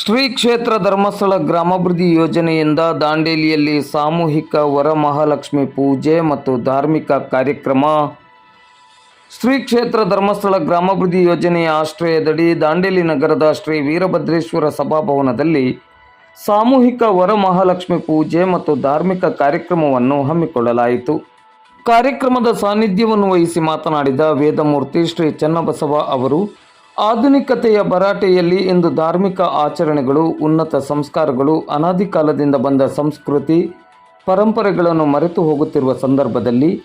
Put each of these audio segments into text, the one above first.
ಶ್ರೀ ಕ್ಷೇತ್ರ ಧರ್ಮಸ್ಥಳ ಗ್ರಾಮಾಭಿವೃದ್ಧಿ ಯೋಜನೆಯಿಂದ ದಾಂಡೇಲಿಯಲ್ಲಿ ಸಾಮೂಹಿಕ ವರಮಹಾಲಕ್ಷ್ಮಿ ಪೂಜೆ ಮತ್ತು ಧಾರ್ಮಿಕ ಕಾರ್ಯಕ್ರಮ. ಶ್ರೀ ಕ್ಷೇತ್ರ ಧರ್ಮಸ್ಥಳ ಗ್ರಾಮಾಭಿವೃದ್ಧಿ ಯೋಜನೆಯ ಆಶ್ರಯದಡಿ ದಾಂಡೇಲಿ ನಗರದ ಶ್ರೀ ವೀರಭದ್ರೇಶ್ವರ ಸಭಾಭವನದಲ್ಲಿ ಸಾಮೂಹಿಕ ವರಮಹಾಲಕ್ಷ್ಮಿ ಪೂಜೆ ಮತ್ತು ಧಾರ್ಮಿಕ ಕಾರ್ಯಕ್ರಮವನ್ನು ಹಮ್ಮಿಕೊಳ್ಳಲಾಯಿತು. ಕಾರ್ಯಕ್ರಮದ ಸಾನ್ನಿಧ್ಯವನ್ನು ವಹಿಸಿ ಮಾತನಾಡಿದ ವೇದಮೂರ್ತಿ ಶ್ರೀ ಚನ್ನಬಸವ ಅವರು ಆಧುನಿಕತೆಯ ಭರಾಟೆಯಲ್ಲಿ ಇಂದು ಧಾರ್ಮಿಕ ಆಚರಣೆಗಳು, ಉನ್ನತ ಸಂಸ್ಕಾರಗಳು, ಅನಾದಿ ಕಾಲದಿಂದ ಬಂದ ಸಂಸ್ಕೃತಿ, ಪರಂಪರೆಗಳನ್ನು ಮರೆತು ಹೋಗುತ್ತಿರುವ ಸಂದರ್ಭದಲ್ಲಿ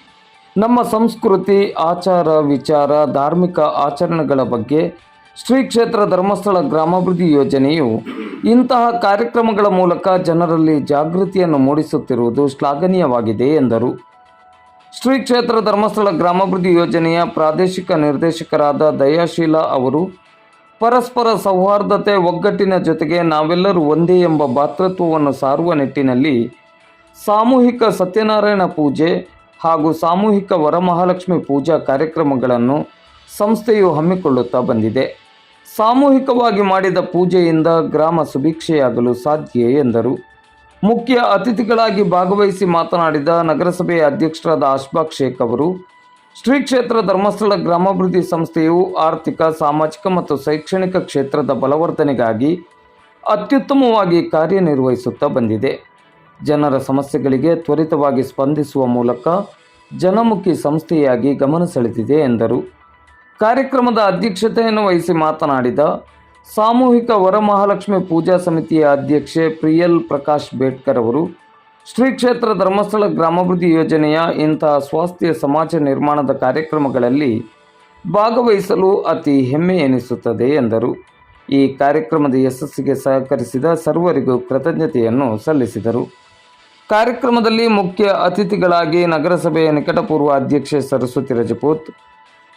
ನಮ್ಮ ಸಂಸ್ಕೃತಿ, ಆಚಾರ, ವಿಚಾರ, ಧಾರ್ಮಿಕ ಆಚರಣೆಗಳ ಬಗ್ಗೆ ಶ್ರೀ ಕ್ಷೇತ್ರ ಧರ್ಮಸ್ಥಳ ಗ್ರಾಮಾಭಿವೃದ್ಧಿ ಯೋಜನೆಯು ಇಂತಹ ಕಾರ್ಯಕ್ರಮಗಳ ಮೂಲಕ ಜನರಲ್ಲಿ ಜಾಗೃತಿಯನ್ನು ಮೂಡಿಸುತ್ತಿರುವುದು ಶ್ಲಾಘನೀಯವಾಗಿದೆ ಎಂದರು. ಶ್ರೀ ಕ್ಷೇತ್ರ ಧರ್ಮಸ್ಥಳ ಗ್ರಾಮಾಭಿವೃದ್ಧಿ ಯೋಜನೆಯ ಪ್ರಾದೇಶಿಕ ನಿರ್ದೇಶಕರಾದ ದಯಾಶೀಲ ಅವರು, ಪರಸ್ಪರ ಸೌಹಾರ್ದತೆ ಒಗ್ಗಟ್ಟಿನ ಜೊತೆಗೆ ನಾವೆಲ್ಲರೂ ಒಂದೇ ಎಂಬ ಭಾತೃತ್ವವನ್ನು ಸಾರುವ ನಿಟ್ಟಿನಲ್ಲಿ ಸಾಮೂಹಿಕ ಸತ್ಯನಾರಾಯಣ ಪೂಜೆ ಹಾಗೂ ಸಾಮೂಹಿಕ ವರಮಹಾಲಕ್ಷ್ಮಿ ಪೂಜಾ ಕಾರ್ಯಕ್ರಮಗಳನ್ನು ಸಂಸ್ಥೆಯು ಹಮ್ಮಿಕೊಳ್ಳುತ್ತಾ ಬಂದಿದೆ. ಸಾಮೂಹಿಕವಾಗಿ ಮಾಡಿದ ಪೂಜೆಯಿಂದ ಗ್ರಾಮ ಸುಭಿಕ್ಷೆಯಾಗಲು ಸಾಧ್ಯ ಎಂದರು. ಮುಖ್ಯ ಅತಿಥಿಗಳಾಗಿ ಭಾಗವಹಿಸಿ ಮಾತನಾಡಿದ ನಗರಸಭೆಯ ಅಧ್ಯಕ್ಷರಾದ ಅಶ್ಬಾಕ್ ಶೇಖ್ ಅವರು, ಶ್ರೀ ಕ್ಷೇತ್ರ ಧರ್ಮಸ್ಥಳ ಗ್ರಾಮಾಭಿವೃದ್ಧಿ ಸಂಸ್ಥೆಯು ಆರ್ಥಿಕ, ಸಾಮಾಜಿಕ ಮತ್ತು ಶೈಕ್ಷಣಿಕ ಕ್ಷೇತ್ರದ ಬಲವರ್ಧನೆಗಾಗಿ ಅತ್ಯುತ್ತಮವಾಗಿ ಕಾರ್ಯನಿರ್ವಹಿಸುತ್ತಾ ಬಂದಿದೆ. ಜನರ ಸಮಸ್ಯೆಗಳಿಗೆ ತ್ವರಿತವಾಗಿ ಸ್ಪಂದಿಸುವ ಮೂಲಕ ಜನಮುಖಿ ಸಂಸ್ಥೆಯಾಗಿ ಗಮನ ಸೆಳೆದಿದೆ ಎಂದರು. ಕಾರ್ಯಕ್ರಮದ ಅಧ್ಯಕ್ಷತೆಯನ್ನು ವಹಿಸಿ ಮಾತನಾಡಿದ ಸಾಮೂಹಿಕ ವರಮಹಾಲಕ್ಷ್ಮಿ ಪೂಜಾ ಸಮಿತಿಯ ಅಧ್ಯಕ್ಷೆ ಪ್ರಿಯಲ್ ಪ್ರಕಾಶ್ ಬೇಡ್ಕರ್ ಅವರು, ಶ್ರೀ ಕ್ಷೇತ್ರ ಧರ್ಮಸ್ಥಳ ಗ್ರಾಮಾಭಿವೃದ್ಧಿ ಯೋಜನೆಯ ಇಂತಹ ಸ್ವಾಸ್ಥ್ಯ ಸಮಾಜ ನಿರ್ಮಾಣದ ಕಾರ್ಯಕ್ರಮಗಳಲ್ಲಿ ಭಾಗವಹಿಸಲು ಅತಿ ಹೆಮ್ಮೆ ಎನಿಸುತ್ತದೆ ಎಂದರು. ಈ ಕಾರ್ಯಕ್ರಮದ ಯಶಸ್ಸಿಗೆ ಸಹಕರಿಸಿದ ಸರ್ವರಿಗೂ ಕೃತಜ್ಞತೆಯನ್ನು ಸಲ್ಲಿಸಿದರು. ಕಾರ್ಯಕ್ರಮದಲ್ಲಿ ಮುಖ್ಯ ಅತಿಥಿಗಳಾಗಿ ನಗರಸಭೆಯ ನಿಕಟಪೂರ್ವ ಅಧ್ಯಕ್ಷೆ ಸರಸ್ವತಿ ರಜಪೂತ್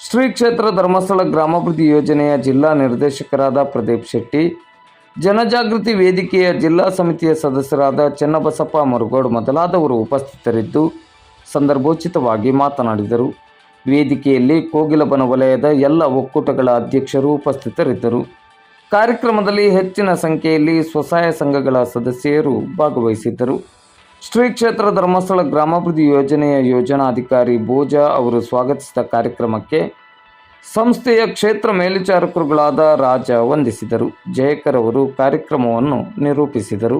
ಶ್ರೀ ಕ್ಷೇತ್ರ ಧರ್ಮಸ್ಥಳ ಗ್ರಾಮಾಭಿವೃದ್ಧಿ ಯೋಜನೆಯ ಜಿಲ್ಲಾ ನಿರ್ದೇಶಕರಾದ ಪ್ರದೀಪ್ ಶೆಟ್ಟಿ, ಜನಜಾಗೃತಿ ವೇದಿಕೆಯ ಜಿಲ್ಲಾ ಸಮಿತಿಯ ಸದಸ್ಯರಾದ ಚೆನ್ನಬಸಪ್ಪ ಮರುಗೋಡ್ ಮೊದಲಾದವರು ಉಪಸ್ಥಿತರಿದ್ದು ಸಂದರ್ಭೋಚಿತವಾಗಿ ಮಾತನಾಡಿದರು. ವೇದಿಕೆಯಲ್ಲಿ ಕೋಗಿಲಬನ ವಲಯದ ಎಲ್ಲ ಒಕ್ಕೂಟಗಳ ಅಧ್ಯಕ್ಷರು ಉಪಸ್ಥಿತರಿದ್ದರು. ಕಾರ್ಯಕ್ರಮದಲ್ಲಿ ಹೆಚ್ಚಿನ ಸಂಖ್ಯೆಯಲ್ಲಿ ಸ್ವಸಹಾಯ ಸಂಘಗಳ ಸದಸ್ಯರು ಭಾಗವಹಿಸಿದ್ದರು. ಶ್ರೀ ಕ್ಷೇತ್ರ ಧರ್ಮಸ್ಥಳ ಗ್ರಾಮಾಭಿವೃದ್ಧಿ ಯೋಜನೆಯ ಯೋಜನಾಧಿಕಾರಿ ಭೋಜಾ ಅವರು ಸ್ವಾಗತಿಸಿದ ಕಾರ್ಯಕ್ರಮಕ್ಕೆ ಸಂಸ್ಥೆಯ ಕ್ಷೇತ್ರ ಮೇಲ್ವಿಚಾರಕರುಗಳಾದ ರಾಜ ವಂದಿಸಿದರು. ಜಯಕರ್ ಅವರು ಕಾರ್ಯಕ್ರಮವನ್ನು ನಿರೂಪಿಸಿದರು.